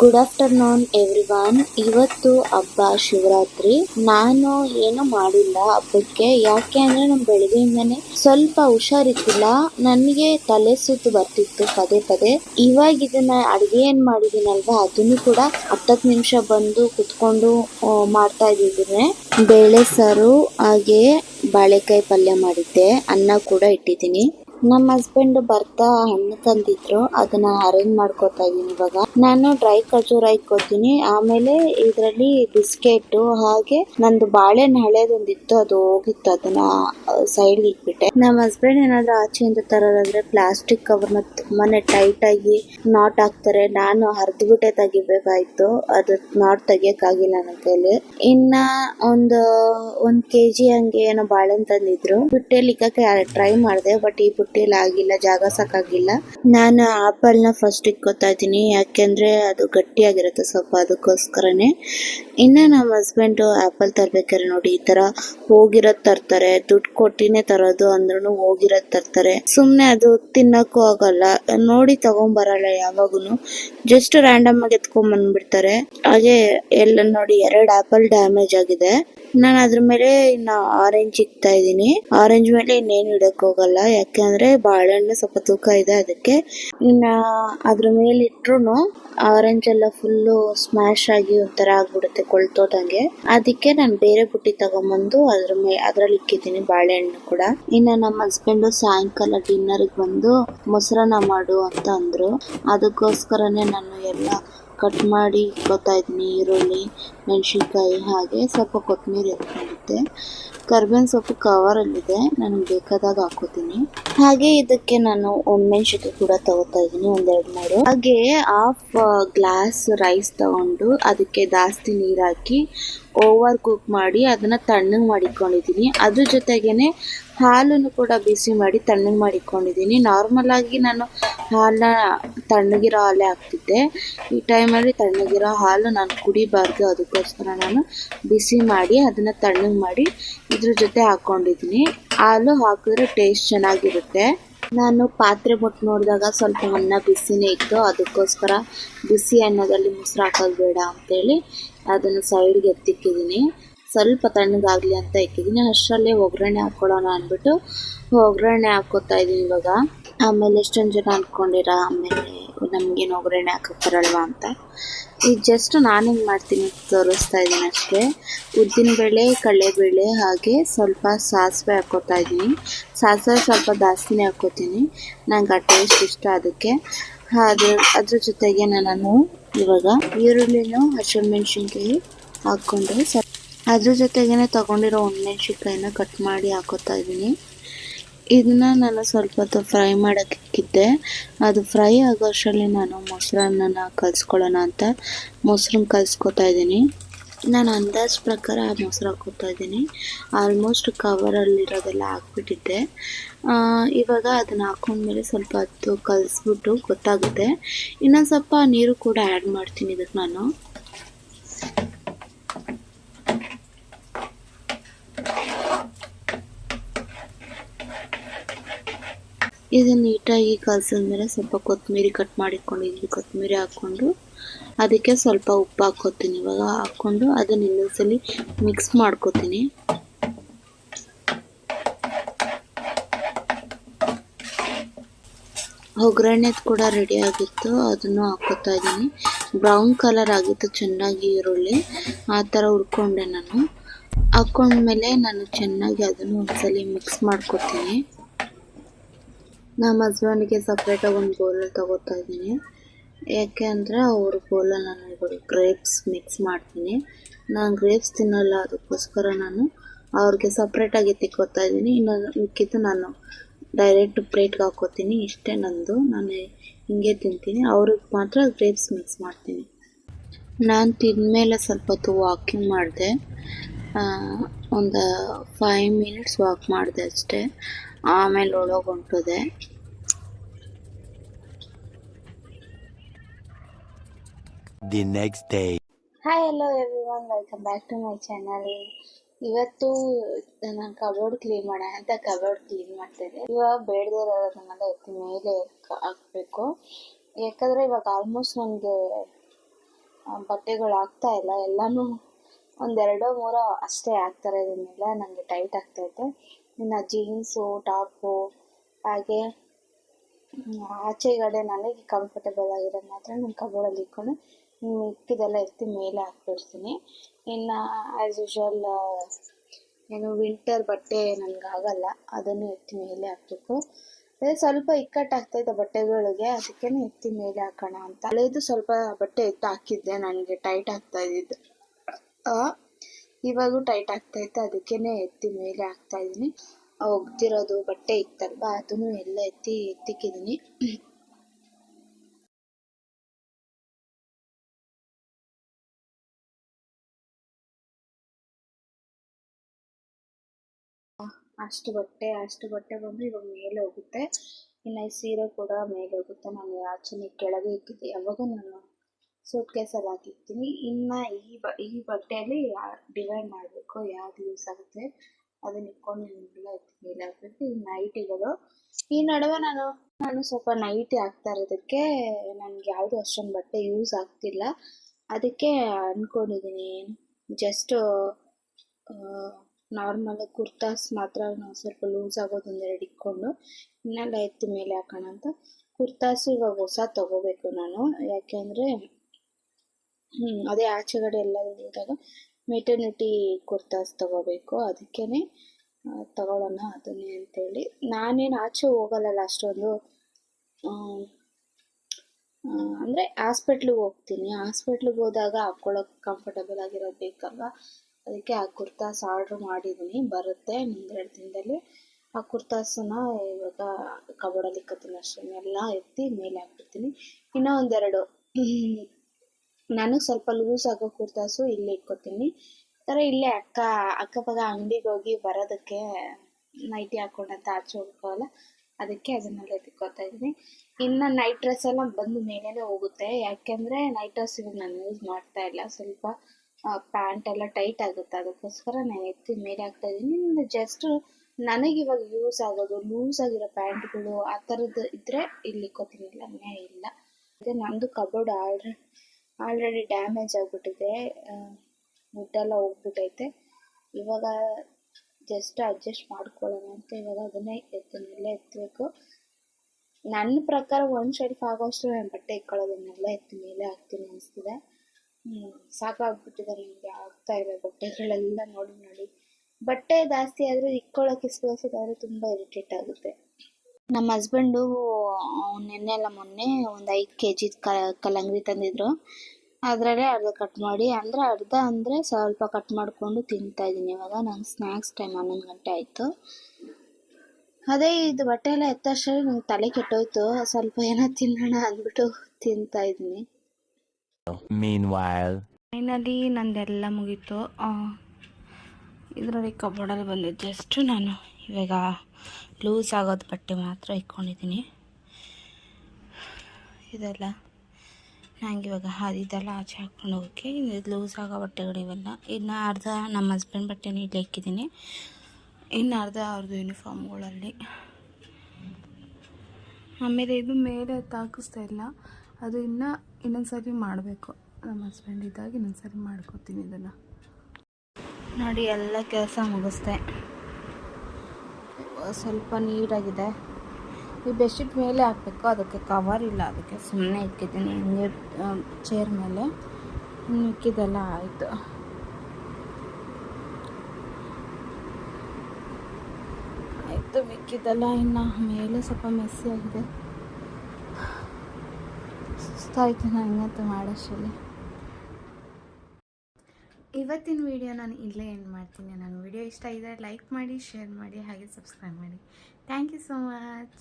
Good afternoon everyone ಇವತ್ತು ಹಬ್ಬ ಶಿವರಾತ್ರಿ. ನಾನು ಏನು ಮಾಡಿಲ್ಲ ಹಬ್ಬಕ್ಕೆ. ಯಾಕೆ ಅಂದ್ರೆ ನಮ್ ಬೆಳಗ್ಗೆಯಿಂದಾನೆ ಸ್ವಲ್ಪ ಹುಷಾರಿತ್ತಿಲ್ಲ ನನಗೆ ತಲೆ ಸುತ್ತು ಬರ್ತಿತ್ತು ಪದೇ ಪದೇ. ಇವಾಗ ಇದನ್ನ ಅಡಿಗೆ ಏನ್ ಮಾಡಿದೀನಲ್ವಾ ಅದನ್ನು ಕೂಡ ಹತ್ತತ್ತು ನಿಮಿಷ ಬಂದು ಕುತ್ಕೊಂಡು ಮಾಡ್ತಾ ಇದ್ದೀನಿ. ಬೇಳೆ ಸಾರು, ಹಾಗೆ ಬಾಳೆಕಾಯಿ ಪಲ್ಯ ಮಾಡಿದ್ದೆ. ಅನ್ನ ಕೂಡ ಇಟ್ಟಿದ್ದೀನಿ. ನಮ್ಮ ಹಸ್ಬೆಂಡ್ ಬರ್ತಾ ಹಣ್ಣು ತಂದಿದ್ರು, ಅದನ್ನ ಅರೇಂಜ್ ಮಾಡ್ಕೊತಾ ಇದೀನಿ ಇವಾಗ. ನಾನು ಡ್ರೈ ಖರ್ಜೂರ ಇಟ್ಕೋತೀನಿ, ಆಮೇಲೆ ಇದರಲ್ಲಿ ಬಿಸ್ಕೆಟ್ ಹಾಗೆ ನಂದು ಬಾಳೆಹಣ್ಣು ಹಳೇದೊಂದಿತ್ತು, ಅದು ಹೋಗಿತ್ತು ಅದನ್ನ ಸೈಡ್ ಇಟ್ಬಿಟ್ಟೆ. ನಮ್ಮ ಹಸ್ಬೆಂಡ್ ಏನಾದ್ರು ಆಚೆಯಿಂದ ತರೋದಾದ್ರೆ ಪ್ಲಾಸ್ಟಿಕ್ ಕವರ್ನ ತುಂಬಾನೇ ಟೈಟ್ ಆಗಿ ನಾಟ್ ಹಾಕ್ತಾರೆ. ನಾನು ಹರಿದ್ಬಿಟ್ಟೆ ತೆಗಿಬೇಕಾಯ್ತು, ಅದು ನಾಟ್ ತೆಗಿಯಕ್ಕಾಗಿಲ್ಲ ನನ್ನ ಕೈಲಿ. ಇನ್ನ ಒಂದು, ಒಂದ್ ಕೆಜಿ ಹಂಗೆ ಏನೋ ಬಾಳೆಹಣ್ಣು ತಂದಿದ್ರು. ಬಿಟ್ಟೆ ಇಕ್ಕಕ್ಕೆ ಟ್ರೈ ಮಾಡಿದೆ ಬಟ್ ಈ ಬುಟ್ಟೆಯಲ್ಲಿ ಆಗಿಲ್ಲ ಜಾಗ ಸಾಕಾಗಿಲ್ಲ. ನಾನು ಆಪಲ್ನ ಫಸ್ಟ್ ಇಟ್ಕೊತಾ ಇದ್ದೀನಿ. ಯಾಕೆಂದ್ರೆ ಅದು ಗಟ್ಟಿಯಾಗಿರುತ್ತೆ ಸ್ವಲ್ಪ ಅದಕ್ಕೋಸ್ಕರನೇ. ಇನ್ನ ನಮ್ಮ ಹಸ್ಬೆಂಡ್ ಆಪಲ್ ತರ್ಬೇಕಾದ್ರೆ ನೋಡಿ, ಈ ತರ ಹೋಗಿರೋದ್ ತರ್ತಾರೆ. ದುಡ್ಡು ಕೊಟ್ಟಿನೇ ತರೋದು ಅಂದ್ರೂ ಹೋಗಿರೋದ್ ತರ್ತಾರೆ. ಸುಮ್ನೆ ಅದು ತಿನ್ನಕ್ಕೂ ಆಗಲ್ಲ. ನೋಡಿ ತಗೊಂಬರಲ್ಲ ಯಾವಾಗೂನು ಜಸ್ಟ್ ರ್ಯಾಂಡಮ್ ಆಗಿ ಎತ್ಕೊಂಡ್ ಬಂದ್ಬಿಡ್ತಾರೆ ಹಾಗೆ ಎಲ್ಲ ನೋಡಿ, ಎರಡ್ ಆಪಲ್ ಡ್ಯಾಮೇಜ್ ಆಗಿದೆ. ನಾನು ಅದ್ರ ಮೇಲೆ ಇನ್ನ ಆರೆಂಜ್ ಇಕ್ತಾ ಇದ್ದೀನಿ. ಆರೆಂಜ್ ಮೇಲೆ ಇನ್ನೇನು ಇಡಕ್ ಹೋಗಲ್ಲ. ಯಾಕೆಂದ್ರೆ ಬಾಳೆಹಣ್ಣು ಸ್ವಲ್ಪ ತೂಕ ಇದೆ ಅದಕ್ಕೆ. ಇನ್ನ ಅದ್ರ ಮೇಲೆ ಇಟ್ರು ಆರೆಂಜ್ ಎಲ್ಲ ಫುಲ್ಲು ಸ್ಮ್ಯಾಶ್ ಆಗಿ ಒಂಥರ ಆಗ್ಬಿಡುತ್ತೆ ಕೊಳ್ತೋದಂಗೆ. ಅದಕ್ಕೆ ನಾನು ಬೇರೆ ಬುಟ್ಟಿ ತಗೊಂಬಂದು ಅದ್ರ ಮೇ, ಅದ್ರಲ್ಲಿ ಇಕ್ಕಿದ್ದೀನಿ ಬಾಳೆಹಣ್ಣು ಕೂಡ. ಇನ್ನ ನಮ್ಮ ಹಸ್ಬೆಂಡ್ ಸಾಯಂಕಾಲ ಡಿನ್ನರ್ಗೆ ಬಂದು ಮೊಸರನ್ನ ಮಾಡು ಅಂತ ಅಂದ್ರು. ಅದಕ್ಕೋಸ್ಕರನೇ ನಾನು ಎಲ್ಲ ಕಟ್ ಮಾಡಿ ಇಟ್ಕೊತಾ ಇದ್ದೀನಿ ಈರುಳ್ಳಿ, ಮೆಣಸಿನ್ಕಾಯಿ ಹಾಗೆ ಸ್ವಲ್ಪ ಕೊತ್ತಂಬರಿ ಎತ್ಕೊಂಡಿದ್ದೆ. ಕರ್ಬೇವಿನ ಸೊಪ್ಪು ಕವರಲ್ಲಿದೆ ನನಗೆ ಬೇಕಾದಾಗ ಹಾಕೋತೀನಿ. ಹಾಗೆ ಇದಕ್ಕೆ ನಾನು ಒಣಮೆಣಸಿನ್ಕಾಯಿ ಕೂಡ ತಗೋತಾ ಇದ್ದೀನಿ, ಒಂದೆರಡು ಮೂರು. ಹಾಗೆ ಹಾಫ್ ಗ್ಲಾಸ್ ರೈಸ್ ತಗೊಂಡು ಅದಕ್ಕೆ ಜಾಸ್ತಿ ನೀರು ಹಾಕಿ ಓವರ್ ಕುಕ್ ಮಾಡಿ ಅದನ್ನ ತಣ್ಣಗೆ ಮಾಡಿಕೊಂಡಿದ್ದೀನಿ. ಅದ್ರ ಜೊತೆಗೇ ಹಾಲನ್ನು ಕೂಡ ಬಿಸಿ ಮಾಡಿ ತಣ್ಣಗೆ ಮಾಡಿಕೊಂಡಿದ್ದೀನಿ. ನಾರ್ಮಲ್ ಆಗಿ ನಾನು ಹಾಲನ್ನ ತಣ್ಣಗಿರೋ ಹಾಲೇ ಹಾಕ್ತಿದ್ದೆ. ಈ ಟೈಮಲ್ಲಿ ತಣ್ಣಗಿರೋ ಹಾಲು ನಾನು ಕುಡಿಬಾರ್ದು. ಅದಕ್ಕೋಸ್ಕರ ನಾನು ಬಿಸಿ ಮಾಡಿ ಅದನ್ನ ತಣ್ಣಗೆ ಮಾಡಿ ಇದ್ರ ಜೊತೆ ಹಾಕೊಂಡಿದ್ದೀನಿ. ಹಾಲು ಹಾಕಿದ್ರೆ ಟೇಸ್ಟ್ ಚೆನ್ನಾಗಿರುತ್ತೆ. ನಾನು ಪಾತ್ರೆ ಮುಟ್ಟು ನೋಡಿದಾಗ ಸ್ವಲ್ಪ ಅನ್ನ ಬಿಸಿನೇ ಇತ್ತು. ಅದಕ್ಕೋಸ್ಕರ ಬಿಸಿ ಅನ್ನದಲ್ಲಿ ಮೊಸರು ಹಾಕೋದು ಬೇಡ ಅಂತೇಳಿ ಅದನ್ನು ಸೈಡ್ಗೆ ಎತ್ತಿಕ್ಕಿದ್ದೀನಿ. ಸ್ವಲ್ಪ ತಣ್ಣಗಾಗ್ಲಿ ಅಂತ ಇಕ್ಕಿದ್ದೀನಿ ಅಷ್ಟರಲ್ಲೇ ಒಗ್ಗರಣೆ ಹಾಕ್ಕೊಳ್ಳೋಣ ಅಂದ್ಬಿಟ್ಟು ಒಗ್ಗರಣೆ ಹಾಕೋತಾ ಇದ್ದೀನಿ ಇವಾಗ. ಆಮೇಲೆ ಎಷ್ಟೊಂದು ಜನ ಅಂದ್ಕೊಂಡಿರ, ಆಮೇಲೆ ನಮಗೇನು ಒಗ್ಗರಣೆ ಹಾಕಕ್ಕೆ ಬರಲ್ವಾ ಅಂತ. ಈಗ ಜಸ್ಟ್ ನಾನು ಹೆಂಗೆ ಮಾಡ್ತೀನಿ ತೋರಿಸ್ತಾ ಇದ್ದೀನಿ ಅಷ್ಟೇ. ಉದ್ದಿನಬೇಳೆ ಕಡಲೆಬೇಳೆ ಹಾಗೆ ಸ್ವಲ್ಪ ಸಾಸಿವೆ ಹಾಕ್ಕೋತಾ ಇದ್ದೀನಿ. ಸಾಸಿವೆ ಸ್ವಲ್ಪ ಜಾಸ್ತಿನೇ ಹಾಕ್ಕೋತೀನಿ ನಂಗೆ ಆ ಟೇಸ್ಟ್ ಇಷ್ಟ ಅದಕ್ಕೆ. ಅದ್ರ ಅದ್ರ ಜೊತೆಗೆ ನಾನು ಇವಾಗ ಈರುಳ್ಳಿನೂ ಹಸಿಮೆಣ್ಸಿನ್ಕಾಯಿ ಹಾಕ್ಕೊಂಡು ಸ್ವಲ್ಪ ಅದ್ರ ಜೊತೆಗೇನೆ ತಗೊಂಡಿರೋ ಒಣಮೆಣ್ಸಿನ್ಕಾಯಿನ ಕಟ್ ಮಾಡಿ ಹಾಕೋತಾ ಇದ್ದೀನಿ. ಇದನ್ನ ನಾನು ಸ್ವಲ್ಪ ಹೊತ್ತು ಫ್ರೈ ಮಾಡೋಕೆ ಇಕ್ಕಿದ್ದೆ ಅದು ಫ್ರೈ ಆಗೋ ಅಷ್ಟರಲ್ಲಿ ನಾನು ಮೊಸರನ್ನ ಕಲಿಸ್ಕೊಳ್ಳೋಣ ಅಂತ ಮೊಸರನ್ನ ಕಲಿಸ್ಕೊತಾ ಇದ್ದೀನಿ. ನಾನು ಅಂದಾಜು ಪ್ರಕಾರ ಆ ಮೊಸರು ಹಾಕೋತಾ ಇದ್ದೀನಿ. ಆಲ್ಮೋಸ್ಟ್ ಕವರಲ್ಲಿರೋದೆಲ್ಲ ಹಾಕ್ಬಿಟ್ಟಿದ್ದೆ. ಇವಾಗ ಅದನ್ನು ಹಾಕೊಂಡ್ಮೇಲೆ ಸ್ವಲ್ಪ ಹೊತ್ತು ಕಲಿಸ್ಬಿಟ್ಟು ಗೊತ್ತಾಗುತ್ತೆ. ಇನ್ನೊಂದು ಸ್ವಲ್ಪ ನೀರು ಕೂಡ ಆ್ಯಡ್ ಮಾಡ್ತೀನಿ ಇದಕ್ಕೆ ನಾನು. ಇದು ನೀಟಾಗಿ ಕಲಸಿದ್ಮೇಲೆ ಸ್ವಲ್ಪ ಕೊತ್ತಂಬರಿ ಕಟ್ ಮಾಡಿಕೊಂಡಿದ್ದೀನಿ ಕೊತ್ತಂಬರಿ ಹಾಕ್ಕೊಂಡು ಅದಕ್ಕೆ ಸ್ವಲ್ಪ ಉಪ್ಪು ಹಾಕ್ಕೋತೀನಿ. ಇವಾಗ ಹಾಕ್ಕೊಂಡು ಅದನ್ನ ಇನ್ನೊಂದ್ಸಲಿ ಮಿಕ್ಸ್ ಮಾಡ್ಕೋತೀನಿ. ಒಗ್ಗರಣೆದು ಕೂಡ ರೆಡಿ ಆಗಿತ್ತು. ಅದನ್ನು ಹಾಕೋತಾ ಇದ್ದೀನಿ. ಬ್ರೌನ್ ಕಲರ್ ಆಗಿತ್ತು. ಚೆನ್ನಾಗಿ ಈರುಳ್ಳಿ. ಆ ಥರ ಹುರ್ಕೊಂಡೆ ನಾನು. ಹಾಕ್ಕೊಂಡ್ಮೇಲೆ ನಾನು ಚೆನ್ನಾಗಿ ಅದನ್ನು ಒಂದ್ಸಲಿ ಮಿಕ್ಸ್ ಮಾಡ್ಕೊತೀನಿ. ನಮ್ಮ ಹಸ್ಬೆಂಡ್ಗೆ ಸಪ್ರೇಟಾಗಿ ಒಂದು ಬೌಲಲ್ಲಿ ತಗೋತಾ ಇದ್ದೀನಿ. ಯಾಕೆ ಅಂದರೆ ಅವ್ರ ಬೌಲಲ್ಲಿ ನಾನು ಇವಾಗ ಗ್ರೇಪ್ಸ್ ಮಿಕ್ಸ್ ಮಾಡ್ತೀನಿ. ನಾನು ಗ್ರೇಪ್ಸ್ ತಿನ್ನಲ್ಲ, ಅದಕ್ಕೋಸ್ಕರ ನಾನು ಅವ್ರಿಗೆ ಸಪ್ರೇಟಾಗಿ ತಿಕ್ಕೋತಾ ಇದ್ದೀನಿ. ಇನ್ನೊಂದು ಮಿಕ್ಕಿದ್ದು ನಾನು ಡೈರೆಕ್ಟ್ ಪ್ಲೇಟ್ಗೆ ಹಾಕೋತೀನಿ. ಇಷ್ಟೇ ನಂದು. ನಾನು ಹಿಂಗೆ ತಿಂತೀನಿ. ಅವ್ರಿಗೆ ಮಾತ್ರ ಗ್ರೇಪ್ಸ್ ಮಿಕ್ಸ್ ಮಾಡ್ತೀನಿ. ನಾನು ತಿಂದಮೇಲೆ ಸ್ವಲ್ಪ ಹೊತ್ತು ವಾಕಿಂಗ್ ಮಾಡಿದೆ. ಒಂದು ಫೈವ್ ಮಿನಿಟ್ಸ್ ವಾಕ್ ಮಾಡಿದೆ ಅಷ್ಟೇ. ಆಮೇಲೆ ಒಳಗೆ ಹೊಂಟದೆ. The next day hi hello everyone welcome back to my channel ಇವತ್ತು ನಾನು ಕಬೋರ್ಡ್ ಕ್ಲೀನ್ ಮಾಡೋಣ ಅಂತ ಕಬೋರ್ಡ್ ಕ್ಲೀನ್ ಮಾಡ್ತಿದ್ದೆ. ಇವಾಗ ಬೇಡದಿರೋದನ್ನೆಲ್ಲ ಎತ್ತಿ ಮೇಲೆ ಹಾಕಬೇಕು. ಯಾಕಂದರೆ ಯಾಕಂದ್ರೆ ಇವಾಗ ಆಲ್ಮೋಸ್ಟ್ ನನಗೆ ಬಟ್ಟೆಗಳು ಆಗ್ತಾ ಇಲ್ಲ. ಎಲ್ಲಾನು ಒಂದೆರಡೋ ಮೂರೋ ಅಷ್ಟೇ ಹಾಕ್ತಾರೆ ಇದನ್ನೆಲ್ಲ ನನಗೆ ಟೈಟ್ ಆಗ್ತೈತೆ ಇನ್ನು ಜೀನ್ಸು, ಟಾಪು, ಹಾಗೆ ಆಚೆಗಡೆ ನನಗೆ ಕಂಫರ್ಟಬಲ್ ಆಗಿರೋದು ಮಾತ್ರ ನಾನು ಕಬೋರ್ಡಲ್ಲಿ ಇಟ್ಕೊಂಡು ಮಿಕ್ಕಿದೆಲ್ಲ ಎತ್ತಿ ಮೇಲೆ ಹಾಕ್ಬಿಡ್ತೀನಿ. ಇನ್ನು ಆ್ಯಸ್ ಯೂಶ್ವಲ್ ಏನು ವಿಂಟರ್ ಬಟ್ಟೆ ನನಗಾಗಲ್ಲ ಅದನ್ನು ಎತ್ತಿ ಮೇಲೆ ಹಾಕಬೇಕು. ಅದೇ ಸ್ವಲ್ಪ ಇಕ್ಕಟ್ಟಾಗ್ತೈತೆ ಬಟ್ಟೆಗಳಿಗೆ ಅದಕ್ಕೆ ಎತ್ತಿ ಮೇಲೆ ಹಾಕೋಣ ಅಂತ. ಹಳೇದು ಸ್ವಲ್ಪ ಬಟ್ಟೆ ಎತ್ತಿ ಹಾಕಿದ್ದೆ, ನನಗೆ ಟೈಟ್ ಆಗ್ತಾ ಇದ್ದಿದ್ದು. ಇವಾಗೂ ಟೈಟ್ ಆಗ್ತೈತೆ ಅದಕ್ಕೇನೆ ಎತ್ತಿ ಮೇಲೆ ಹಾಕ್ತಾ ಇದ್ದೀನಿ. ಒಗ್ದಿರೋದು ಬಟ್ಟೆ ಇತ್ತಲ್ವಾ, ಅದನ್ನು ಎಲ್ಲ ಎತ್ತಿ ಎತ್ತಿಕ್ಕಿದ್ದೀನಿ. ಅಷ್ಟು ಬಟ್ಟೆ ಅಷ್ಟು ಬಟ್ಟೆ ಬಂದು ಇವಾಗ ಮೇಲೆ ಹೋಗುತ್ತೆ. ಇನ್ನು ಈ ಸೀರೆ ಕೂಡ ಮೇಲೆ ಹೋಗುತ್ತೆ. ನಾನು ಆಚೆನೆ ಕೆಳಗೆ ಇಟ್ಟಿದ್ದೆ. ಯಾವಾಗ ನಾನು ಸೂಟ್ ಕೇಸಲ್ಲಿ ಹಾಕಿರ್ತೀನಿ ಇನ್ನು ಈ ಬ ಈ ಬಟ್ಟೆಯಲ್ಲಿ ಡಿವೈಡ್ ಮಾಡಬೇಕು ಯಾವ್ದು ಯೂಸ್ ಆಗುತ್ತೆ. ಅದನ್ನ ಇಟ್ಕೊಂಡು ಎಲ್ಲ ಮೇಲೆ ಹಾಕ್ಬೇಕು ನೈಟಿಗಳು. ಈ ನಡುವೆ ನಾನು ನಾನು ಸ್ವಲ್ಪ ನೈಟಿ ಹಾಕ್ತಾ ಇರೋದಕ್ಕೆ ನನಗೆ ಯಾವುದು ಅಷ್ಟೊಂದು ಬಟ್ಟೆ ಯೂಸ್ ಆಗ್ತಿಲ್ಲ. ಅದಕ್ಕೆ ಅಂದ್ಕೊಂಡಿದ್ದೀನಿ ಜಸ್ಟ್ ನಾರ್ಮಲ್ ಕುರ್ತಾಸ್ ಮಾತ್ರ ಸ್ವಲ್ಪ ಲೂಸ್ ಆಗೋದು ಒಂದೆರಡು ಇಟ್ಕೊಂಡು ಇನ್ನೆಲ್ಲ ಎತ್ತಿ ಮೇಲೆ ಹಾಕೋಣ ಅಂತ. ಕುರ್ತಾಸು ಇವಾಗ ಹೊಸ ತಗೋಬೇಕು ನಾನು. ಯಾಕೆಂದರೆ ಹ್ಞೂ ಅದೇ ಆಚೆಗಡೆ ಎಲ್ಲ ಹೋದಾಗ ಮೆಟರ್ನಿಟಿ ಕುರ್ತಾಸ್ ತಗೋಬೇಕು ಅದಕ್ಕೇ ತಗೊಳ್ಳೋಣ ಅದನ್ನೇ ಅಂತೇಳಿ. ನಾನೇನು ಆಚೆ ಹೋಗಲ್ಲಲ್ಲ ಅಷ್ಟೊಂದು ಅಂದರೆ ಹಾಸ್ಪಿಟ್ಲಿಗೆ ಹೋಗ್ತೀನಿ. ಹಾಸ್ಪಿಟ್ಲಿಗೆ ಹೋದಾಗ ಹಾಕ್ಕೊಳ್ಳೋಕೆ ಕಂಫರ್ಟಬಲ್ ಆಗಿರೋದು ಬೇಕಲ್ವ? ಅದಕ್ಕೆ ಆ ಕುರ್ತಾಸ್ ಆರ್ಡ್ರ್ ಮಾಡಿದ್ದೀನಿ ಬರುತ್ತೆ ಒಂದೆರಡು ದಿನದಲ್ಲಿ. ಆ ಕುರ್ತಾಸನ್ನ ಇವಾಗ ಕಬೋರ್ಡಲ್ಲಿ ಇಕ್ಕತ್ತೀನಿ ಅಷ್ಟೇ. ಎಲ್ಲ ಎತ್ತಿ ಮೇಲೆ ಹಾಕ್ಬಿಡ್ತೀನಿ. ಇನ್ನೂ ಒಂದೆರಡು ನನಗೆ ಸ್ವಲ್ಪ ಲೂಸ್ ಆಗೋ ಕುರ್ತಾಸು ಇಲ್ಲೇ ಇಟ್ಕೋತೀನಿ. ಥರ ಇಲ್ಲೇ ಅಕ್ಕ, ಅಕ್ಕಪಕ್ಕ ಅಂಗಡಿಗೆ ಹೋಗಿ ಬರೋದಕ್ಕೆ ನೈಟಿ ಹಾಕೊಂಡಂತ ಆಚೆ ಹೋಗ್ಕೋಲ್ಲ ಅದಕ್ಕೆ ಅದನ್ನೆಲ್ಲ ತಿಕ್ಕೋತಾ ಇದ್ದೀನಿ. ಇನ್ನು ನೈಟ್ ಡ್ರೆಸ್ ಎಲ್ಲ ಬಂದು ಮೇಲೇ ಹೋಗುತ್ತೆ. ಯಾಕೆಂದರೆ ನೈಟ್ ಡ್ರೆಸ್ ಇವಾಗ ನಾನು ಯೂಸ್ ಮಾಡ್ತಾ ಇಲ್ಲ. ಸ್ವಲ್ಪ ಪ್ಯಾಂಟ್ ಎಲ್ಲ ಟೈಟ್ ಆಗುತ್ತೆ. ಅದಕ್ಕೋಸ್ಕರ ನಾನು ಎತ್ತಿ ಮೇಲೆ ಹಾಕ್ತಾ ಇದ್ದೀನಿ. ಜಸ್ಟ್ ನನಗೆ ಇವಾಗ ಯೂಸ್ ಆಗೋದು ಲೂಸ್ ಆಗಿರೋ ಪ್ಯಾಂಟ್ಗಳು ಆ ಥರದ್ದು ಇದ್ದರೆ ಇಲ್ಲಿ ಇಕ್ಕೋತೀನಿ ಇಲ್ಲನೇ ಇಲ್ಲ. ಅದೇ ನಂದು ಕಬೋರ್ಡ್ ಆಲ್ರೆಡಿ ಆಲ್ರೆಡಿ ಡ್ಯಾಮೇಜ್ ಆಗಿಬಿಟ್ಟಿದೆ. ವುಡ್ಡೆಲ್ಲ ಹೋಗ್ಬಿಟ್ಟೈತೆ ಇವಾಗ ಜಸ್ಟ್ ಅಡ್ಜಸ್ಟ್ ಮಾಡ್ಕೊಳ್ಳೋಣ ಅಂತ ಇವಾಗ ಅದನ್ನೇ ಎತ್ತಿನೆಲ್ಲ ಎತ್ತಬೇಕು. ನನ್ನ ಪ್ರಕಾರ ಒಂದು ಶೆಲ್ಫ್ ಆಗೋಷ್ಟು ನಾನು ಬಟ್ಟೆ ಇಟ್ಕೊಳ್ಳೋದನ್ನೆಲ್ಲ ಎತ್ತಿ ಮೇಲೆ ಹಾಕ್ತೀನಿ ಅನಿಸ್ತಿದೆ. ಸಾಕಾಗ್ಬಿಟ್ಟಿದೆ ನನಗೆ ಆಗ್ತಾ ಇದೆ ಬಟ್ಟೆಗಳೆಲ್ಲ ನೋಡಿ ನೋಡಿ. ಬಟ್ಟೆ ಜಾಸ್ತಿ ಆದರೆ ಇಟ್ಕೊಳ್ಳೋಕೆ ಸ್ಪೇಸ್ ಆದರೆ ತುಂಬ ಇರಿಟೇಟ್ ಆಗುತ್ತೆ. ನಮ್ಮ ಹಸ್ಬೆಂಡು ನಿನ್ನೆ ಎಲ್ಲ ಮೊನ್ನೆ ಒಂದು ಐದು ಕೆ ಜಿ ಕಲ್ಲಂಗಡಿ ತಂದಿದ್ರು. ಅದರಲ್ಲೇ ಅರ್ಧ ಕಟ್ ಮಾಡಿ ಅಂದರೆ ಅರ್ಧ ಅಂದರೆ ಸ್ವಲ್ಪ ಕಟ್ ಮಾಡಿಕೊಂಡು ತಿಂತಾ ಇದ್ದೀನಿ. ಇವಾಗ ನಾನು ಸ್ನ್ಯಾಕ್ಸ್ ಟೈಮ್ ಹನ್ನೊಂದು ಗಂಟೆ ಆಯಿತು. ಅದೇ ಇದು ಬಟ್ಟೆ ಎಲ್ಲ ಎತ್ತಷ್ಟೇ ನಂಗೆ ತಲೆ ಕೆಟ್ಟೋಯ್ತು. ಸ್ವಲ್ಪ ಏನೋ ತಿನ್ನೋಣ ಅಂದ್ಬಿಟ್ಟು ತಿಂತಾ ಇದ್ದೀನಿ. Meanwhile. ಫೈನಲಿ ನಂದೆಲ್ಲ ಮುಗೀತು. ಇದರಲ್ಲಿ ಕಬೋರ್ಡಲ್ಲಿ ಬಂದು ಜಸ್ಟ್ ನಾನು. ಇವಾಗ ಲೂಸ್ ಆಗೋದು ಬಟ್ಟೆ ಮಾತ್ರ ಇಟ್ಕೊಂಡಿದ್ದೀನಿ. ಇದೆಲ್ಲ ನಂಗೆ ಇವಾಗ ಅದಿದೆಲ್ಲ ಆಚೆ ಹಾಕ್ಕೊಂಡು ಹೋಗೋಕ್ಕೆ ಇದು ಲೂಸ್ ಆಗೋ ಬಟ್ಟೆಗಳು ಇವೆಲ್ಲ. ಇನ್ನು ಅರ್ಧ ನಮ್ಮ ಹಸ್ಬೆಂಡ್ ಬಟ್ಟೆನೇ ಇಲ್ಲಿ ಇಕ್ಕಿದ್ದೀನಿ ಇನ್ನು ಅರ್ಧ ಅವ್ರದ್ದು ಯೂನಿಫಾರ್ಮ್ಗಳಲ್ಲಿ ಆಮೇಲೆ ಇದು ಮೇಲೆ ತಾಕಿಸ್ತಾ ಇಲ್ಲ. ಅದು ಇನ್ನು ಇನ್ನೊಂದ್ಸರಿ ಮಾಡಬೇಕು. ನಮ್ಮ ಹಸ್ಬೆಂಡ್ ಇದ್ದಾಗ ಇನ್ನೊಂದ್ಸರಿ ಮಾಡ್ಕೊತೀನಿ ಇದನ್ನು. ನೋಡಿ, ಎಲ್ಲ ಕೆಲಸ ಮುಗಿಸ್ದೆ. ಸ್ವಲ್ಪ ನೀಟಾಗಿದೆ. ಈ ಬೆಡ್ಶೀಟ್ ಮೇಲೆ ಹಾಕಬೇಕು, ಅದಕ್ಕೆ ಕವರ್ ಇಲ್ಲ, ಅದಕ್ಕೆ ಸುಮ್ಮನೆ ಇಕ್ಕಿದ್ದೀನಿ. ಹಿಂಗೆ ಚೇರ್ ಮೇಲೆ ಮಿಕ್ಕಿದೆಲ್ಲ ಆಯಿತು. ಆಯಿತು, ಮಿಕ್ಕಿದ್ದೆಲ್ಲ ಇನ್ನು ಮೇಲೆ ಸ್ವಲ್ಪ ಮೆಸ್ಸಿ ಆಗಿದೆ. ಸುಸ್ತಾಯಿತು ಇನ್ನತ್ತು ಮಾಡೋಷ್ಟರಲ್ಲಿ. ಇವತ್ತಿನ ವಿಡಿಯೋ ನಾನು ಇಲ್ಲೇ ಎಂಡ್ ಮಾಡ್ತೀನಿ. ನಾನು ವಿಡಿಯೋ ಇಷ್ಟ ಇದ್ದರೆ ಲೈಕ್ ಮಾಡಿ ಶೇರ್ ಮಾಡಿ, ಹಾಗೆ ಸಬ್ಸ್ಕ್ರೈಬ್ ಮಾಡಿ. Thank you so much